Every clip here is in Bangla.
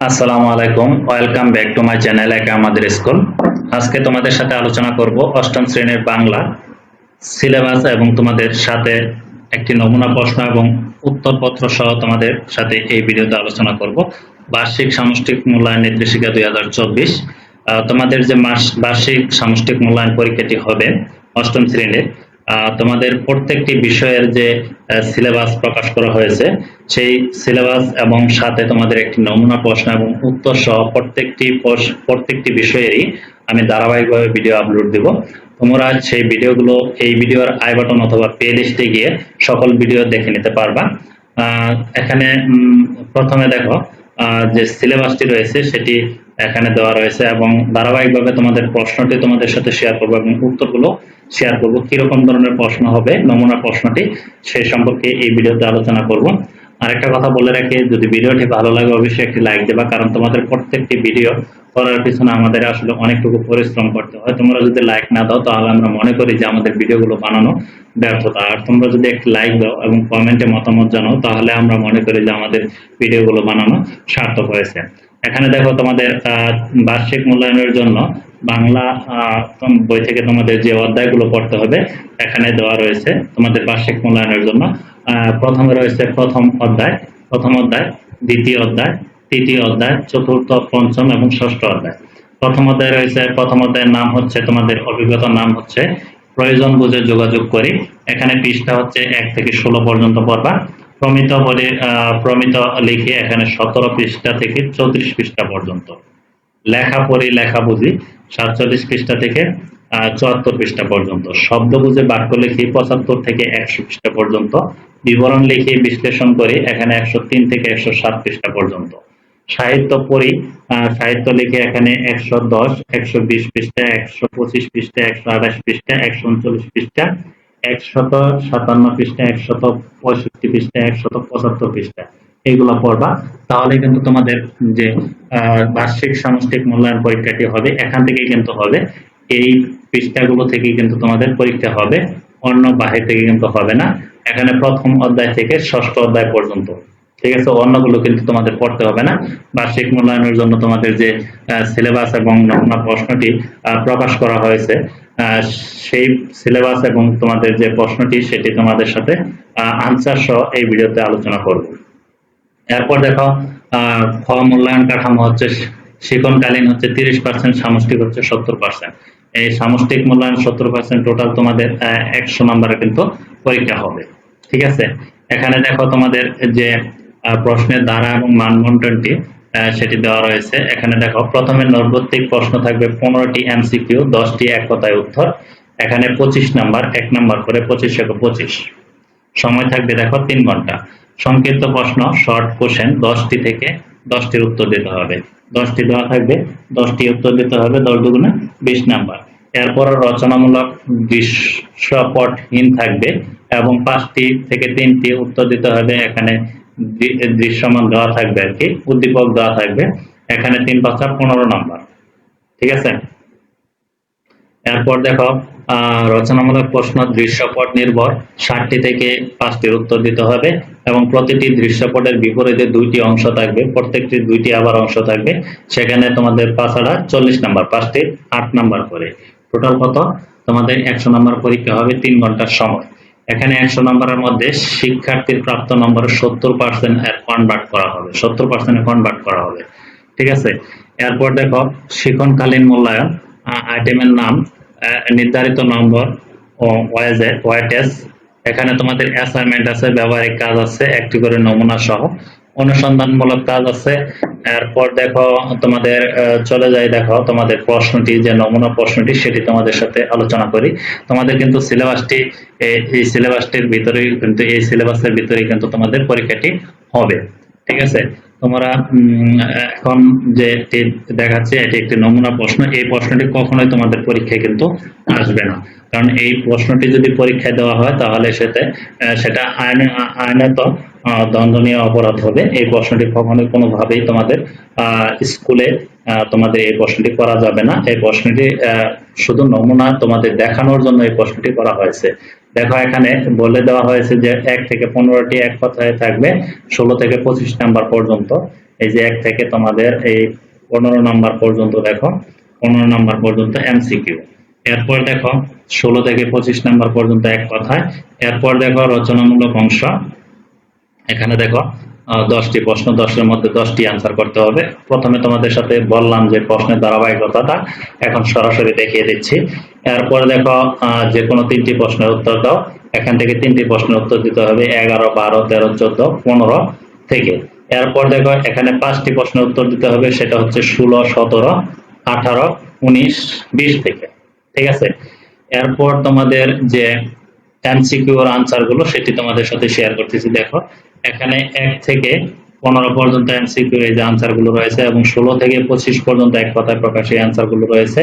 আসসালামু আলাইকুম। Welcome back to my channel একা আমাদের স্কুল। আজকে তোমাদের সাথে আলোচনা করব অষ্টম শ্রেণির বাংলা সিলেবাস এবং তোমাদের সাথে একটি নমুনা প্রশ্ন এবং উত্তরপত্র সহ তোমাদের সাথে এই ভিডিওতে আলোচনা করব। বার্ষিক সামষ্টিক মূল্যায়ন নির্দেশিকা দুই হাজার চব্বিশ। তোমাদের যে মাস, বার্ষিক সামষ্টিক মূল্যায়ন পরীক্ষাটি হবে অষ্টম শ্রেণির। তোমাদের প্রত্যেকটি বিষয়ের যে সিলেবাস প্রকাশ করা হয়েছে, সেই সিলেবাস এবং সাথে তোমাদের একটি নমুনা প্রশ্ন এবং উত্তর সহ প্রত্যেকটি প্রত্যেকটি বিষয়েরই আমি ধারাবাহিকভাবে ভিডিও আপলোড দেব। তোমরা সেই ভিডিওগুলো এই ভিডিওর আই বাটন অথবা প্লে লিস্টে গিয়ে সকল ভিডিও দেখে নিতে পারবা। এখানে প্রথমে দেখো যে সিলেবাসটি রয়েছে, সেটি এখানে দেওয়া রয়েছে এবং ধারাবাহিকভাবে তোমাদের প্রশ্নটি তোমাদের সাথে শেয়ার করব এবং উত্তরগুলো শেয়ার করব। কীরকম ধরনের প্রশ্ন হবে, নমুনা প্রশ্নটি, সেই সম্পর্কে এই ভিডিওতে আলোচনা করব। আরেকটা কথা বলে রাখি, যদি ভিডিওটি ভালো লাগে অবশ্যই একটি লাইক দেবা, কারণ তোমাদের প্রত্যেকটি ভিডিও করার পিছনে আমাদের আসলে অনেকটুকু পরিশ্রম করতে হয়। তোমরা যদি লাইক না দাও, তাহলে আমরা মনে করি যে আমাদের ভিডিওগুলো বানানো ব্যর্থতা। আর তোমরা যদি একটি লাইক দাও এবং কমেন্টে মতামত জানাও, তাহলে আমরা মনে করি যে আমাদের ভিডিওগুলো বানানো সার্থক হয়েছে। এখানে দেখো তোমাদের বার্ষিক মূল্যায়নের জন্য বাংলা বই থেকে তোমাদের যে অধ্যায়গুলো পড়তে হবে, এখানে দেওয়া রয়েছে তোমাদের বার্ষিক মূল্যায়নের জন্য। প্রথমে রয়েছে প্রথম অধ্যায় প্রথম অধ্যায়, দ্বিতীয় অধ্যায় তৃতীয় অধ্যায়, চতুর্থ, পঞ্চম এবং ষষ্ঠ অধ্যায়। প্রথম অধ্যায় রয়েছে, প্রথম অধ্যায়ের নাম হচ্ছে, তোমাদের অভিজ্ঞতার নাম হচ্ছে, প্রয়োজন বুঝে যোগাযোগ করি। এখানে পৃষ্ঠা হচ্ছে এক থেকে ষোলো পর্যন্ত পড়বা। প্রমিত বলে প্রমিত লিখে এখানে সতেরো পৃষ্ঠা থেকে চৌত্রিশ পৃষ্ঠা পর্যন্ত। লেখা পড়ি লেখা বুঝি, সাতচল্লিশ পৃষ্ঠা থেকে চুয়াত্তর পৃষ্ঠা পর্যন্ত। শব্দ বুঝে বাক্য লিখি পঁচাত্তর থেকে একশো পৃষ্ঠা পর্যন্ত। বিবরণ লিখে বিশ্লেষণ করি, এখানে একশো তিন থেকে একশো সাত পৃষ্ঠা পর্যন্ত। সাহিত্য পড়ি সাহিত্য লিখে এখানে একশো দশ, একশো বিশ পৃষ্ঠা, একশো পঁচিশ পৃষ্ঠা, একশো আঠাশ পৃষ্ঠা, একশো উনচল্লিশ পৃষ্ঠা একশত সাতান্ন পৃষ্ঠা একশত পঁয়ষট্টি পৃষ্ঠা একশত পঁচাত্তর পৃষ্ঠা। এইগুলো পড়বা। তাহলে কিন্তু তোমাদের যে বার্ষিক সামষ্টিক মূল্যায়ন পরীক্ষাটি হবে, এখান থেকেই কিন্তু হবে। এই পৃষ্ঠাগুলো থেকেই কিন্তু তোমাদের পরীক্ষা হবে। অন্য বাহির থেকে কিন্তু হবে না। এখানে প্রথম অধ্যায় থেকে ষষ্ঠ অধ্যায় পর্যন্ত। ঠিক আছে, অন্যগুলো কিন্তু তোমাদের পড়তে হবে না। বার্ষিক মূল্যায়নের জন্য তোমাদের যে সিলেবাস এবং নমুনা প্রশ্নটি প্রকাশ করা হয়েছে সেই সিলেবাস এবং তোমাদের যে প্রশ্নটি, সেটি তোমাদের সাথে আনসার সহ এই ভিডিওতে আলোচনা করব। এরপর দেখো খ মূল্যায়ন কাঠামো হচ্ছে শিক্ষণকালীন হচ্ছে তিরিশ পার্সেন্ট সামষ্টিক হচ্ছে সত্তর পার্সেন্ট এই সামষ্টিক মূল্যায়ন সত্তর পার্সেন্ট টোটাল তোমাদের একশো নম্বরে কিন্তু পরীক্ষা হবে। ঠিক আছে? এখানে দেখো তোমাদের যে প্রশ্নের ধারা এবং মানবন্টনটি সেটি দেওয়া রয়েছে। এখানে দেখো, প্রথমে নৈর্গত্যিক প্রশ্ন থাকবে পনেরোটি এমসিকিউ, দশটি এক উত্তর। এখানে পঁচিশ নাম্বার, এক নাম্বার করে পঁচিশ থেকে পঁচিশ। সময় থাকবে দেখো তিন ঘণ্টা। সংক্ষিপ্ত প্রশ্ন, শর্ট কোশ্চেন, দশটি থেকে দশটির উত্তর দিতে হবে। দশটি দেওয়া থাকবে, দশটি উত্তর দিতে হবে দশ দুগুণে বিশ নাম্বার। এরপর রচনামূলক দৃশ্যপটহীন থাকবে এবং পাঁচটি থেকে তিনটি উত্তর দিতে হবে। এখানে দৃশ্যমান দেওয়া থাকবে আর কি, উদ্দীপক দেওয়া থাকবে। এখানে তিন পাঁচটা পনেরো নাম্বার। ঠিক আছে? এরপর দেখো রচনামূলক প্রশ্ন, দৃশ্যপট নির্ভর, ষাটটি থেকে পাঁচটির উত্তর দিতে হবে এবং প্রতিটি দৃশ্যপটের বিপরীতে দুইটি অংশ থাকবে প্রত্যেকটি দুইটি আবার অংশ থাকবে। সেখানে তোমাদের পাঁচাড়া চল্লিশ নাম্বার পাঁচটি আট নাম্বার করে। টোটাল কত? তোমাদের একশো নাম্বার পরীক্ষা হবে তিন ঘণ্টার সময়। এখানে একশো নম্বরের মধ্যে শিক্ষার্থীর প্রাপ্ত নম্বরের সত্তর পার্সেন্ট কনভার্ট করা হবে। সত্তর পার্সেন্ট কনভার্ট করা হবে। ঠিক আছে? এরপর দেখো, শিক্ষণকালীন মূল্যায়ন আইটেমের নাম নির্ধারিত নম্বর ও ওয়াইটেস এখানে তোমাদের অ্যাসাইনমেন্ট আছে, ব্যবহারিক কাজ আছে, একটি করে নমুনা সহ। অনুসন্ধানমূলক কাজ আছে। এরপর দেখো, তোমাদের চলে যায় দেখো, তোমাদের প্রশ্নটি, যে নমুনা প্রশ্নটি, সেটি তোমাদের সাথে আলোচনা করি। তোমাদের কিন্তু সিলেবাসটি এই সিলেবাসটির ভিতরেই কিন্তু, এই সিলেবাসের ভিতরেই কিন্তু তোমাদের পরীক্ষাটি হবে। ঠিক আছে? তোমরা এখন যে দেখাচ্ছে, এটি একটি নমুনা প্রশ্ন। এই প্রশ্নটি কখনোই তোমাদের পরীক্ষায় কিন্তু আসবে না। কারণ এই প্রশ্নটি যদি পরীক্ষায় দেওয়া হয়, তাহলে সেটা সেটা আইনে আইনত দণ্ডনীয় অপরাধ হবে। এই প্রশ্নটি কখনোই কোনোভাবেই তোমাদের স্কুলে তোমাদের এই প্রশ্নটি করা যাবে না। এই প্রশ্নটি শুধু নমুনা তোমাদের দেখানোর জন্য এই প্রশ্নটি করা হয়েছে। দেখো, এখানে বলে দেওয়া হয়েছে যে এক থেকে পনেরোটি এক কথায় থাকবে, ষোলো থেকে পঁচিশ নাম্বার পর্যন্ত। এই যে এক থেকে তোমাদের এই পনেরো নাম্বার পর্যন্ত দেখো, পনেরো নাম্বার পর্যন্ত এমসিকিউ। এরপর দেখো, ষোলো থেকে পঁচিশ নাম্বার পর্যন্ত এক কথায়। এরপর দেখো, রচনামূলক অংশ। এখানে দেখো দশটি প্রশ্ন, দশের মধ্যে দশটি আনসার করতে হবে। প্রথমে তোমাদের সাথে বললাম যে প্রশ্নের ধারাবাহিকতাটা এখন সরাসরি দেখিয়ে দিচ্ছি। এরপর দেখো যে কোনো তিনটি প্রশ্নের উত্তর দাও। এখান থেকে তিনটি প্রশ্নের উত্তর দিতে হবে, এগারো, বারো, তেরো, চোদ্দ, পনেরো থেকে। এরপর দেখো, এখানে পাঁচটি প্রশ্নের উত্তর দিতে হবে, সেটা হচ্ছে ষোলো, সতেরো, আঠারো, উনিশ, বিশ থেকে। ঠিক আছে? এরপর তোমাদের যে এমসিকিউর আনসারগুলো, সেটি তোমাদের সাথে শেয়ার করতেছি। দেখো এখানে এক থেকে পনেরো পর্যন্ত এমসিকিউ এই যে আনসারগুলো রয়েছে এবং ষোলো থেকে পঁচিশ পর্যন্ত এক কথায় প্রকাশ আনসারগুলো রয়েছে।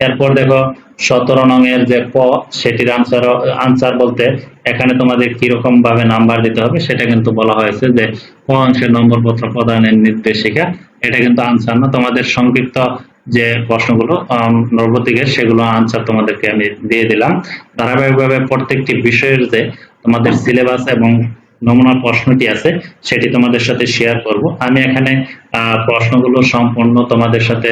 এরপর দেখো, সতেরো নং এর যে ক, সেটির আনসার আনসার বলতে এখানে তোমাদের কীরকম ভাবে নাম্বার দিতে হবে সেটা কিন্তু বলা হয়েছে যে ক অংশের নম্বর পত্র প্রদানের নির্দেশিকা। এটা কিন্তু আনসার না। তোমাদের সংক্ষিপ্ত যে প্রশ্নগুলো নবদিকের সেগুলো আনসার তোমাদেরকে আমি দিয়ে দিলাম। ধারাবাহিকভাবে প্রত্যেকটি বিষয়ের যে তোমাদের সিলেবাস এবং নমুনা প্রশ্নটি আছে, সেটি তোমাদের সাথে শেয়ার করব। আমি এখানে প্রশ্নগুলো সম্পূর্ণ তোমাদের সাথে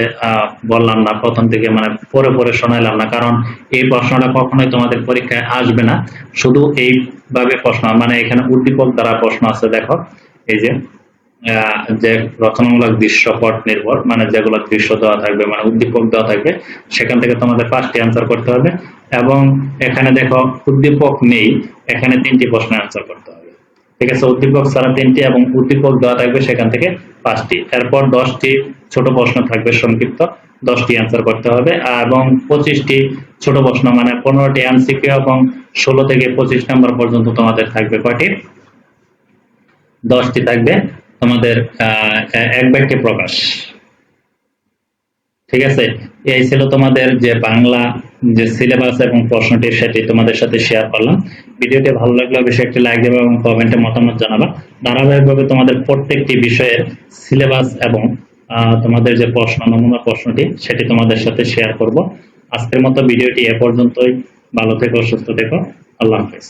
বললাম না, প্রথম থেকে মানে পরে পরে শোনাইলাম না, কারণ এই প্রশ্নটা কখনোই তোমাদের পরীক্ষায় আসবে না। শুধু এইভাবে প্রশ্ন মানে এখানে উদ্দীপক দ্বারা প্রশ্ন আছে, দেখো। এই যে যে রচনামূলক দৃশ্যপট নির্ভর মানে যেগুলো দৃশ্য দেওয়া থাকবে মানে উদ্দীপক দেওয়া থাকবে, সেখান থেকে তোমাদের পাঁচটি অ্যান্সার করতে হবে। এবং এখানে দেখো, উদ্দীপক নেই, এখানে তিনটি প্রশ্নের অ্যান্সার করতে হবে। ঠিক আছে, উদ্দীপক ছাড়া তিনটি এবং উদ্দীপক দেওয়া থাকবে সেখান থেকে পাঁচটি। এরপর দশটি ছোট প্রশ্ন থাকবে সংক্ষিপ্ত, দশটি অ্যান্সার করতে হবে এবং পঁচিশটি ছোট প্রশ্ন মানে পনেরোটি এমসিকিউ এবং ষোলো থেকে পঁচিশ নাম্বার পর্যন্ত তোমাদের থাকবে কয়টি? দশটি থাকবে তোমাদের এক বাক্যে প্রকাশ। ঠিক আছে, এই ছিল তোমাদের যে বাংলা যে সিলেবাস এবং প্রশ্নটি সেটি তোমাদের সাথে শেয়ার করলাম। ভিডিওটি ভালো লাগলে অবশ্যই একটি লাইক দেবে এবং কমেন্টে মতামত জানাবা। ধারাবাহিকভাবে তোমাদের প্রত্যেকটি বিষয়ের সিলেবাস এবং তোমাদের যে প্রশ্ন, নমুনা প্রশ্নটি, সেটি তোমাদের সাথে শেয়ার করব। আজকের মতো ভিডিওটি এ পর্যন্তই। ভালো থেকো, সুস্থ থেকো। আল্লাহ হাফেজ।